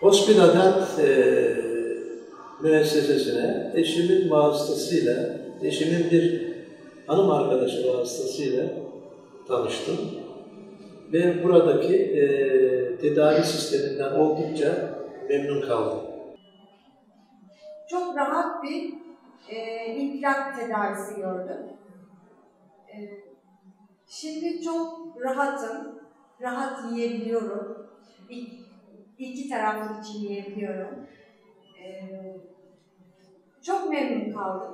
Hospitadat e, müessesesine eşimin vasıtasıyla, eşimin bir hanım arkadaşı vasıtasıyla tanıştım. Ve buradaki e, tedavi sisteminden oldukça memnun kaldım. Çok rahat bir e, implant tedavisi gördüm. E, şimdi çok rahatım. Rahat yiyebiliyorum. İki taraflı için yiyebiliyorum. E, çok memnun kaldım.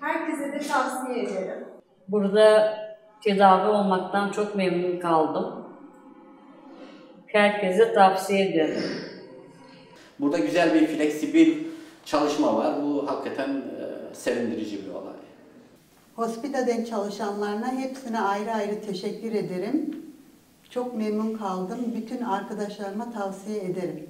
Herkese de tavsiye ederim. Burada tedavi olmaktan çok memnun kaldım. Herkese tavsiye ederim. Burada güzel bir fleksibil çalışma var. Bu hakikaten e, sevindirici bir olay. Hospitaden çalışanlarına hepsine ayrı ayrı teşekkür ederim. Çok memnun kaldım. Bütün arkadaşlarıma tavsiye ederim.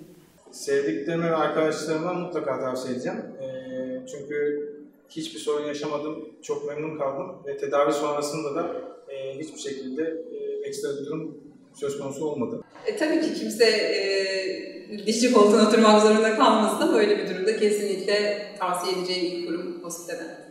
Sevdiklerime ve arkadaşlarıma mutlaka tavsiye edeceğim. Ee, çünkü hiçbir sorun yaşamadım, çok memnun kaldım ve tedavi sonrasında da e, hiçbir şekilde e, ekstra bir durum söz konusu olmadı. E, tabii ki kimse e, dişçi koltuğuna oturmak zorunda kalmasın böyle bir durumda kesinlikle tavsiye edeceğim ilk kurum hospital.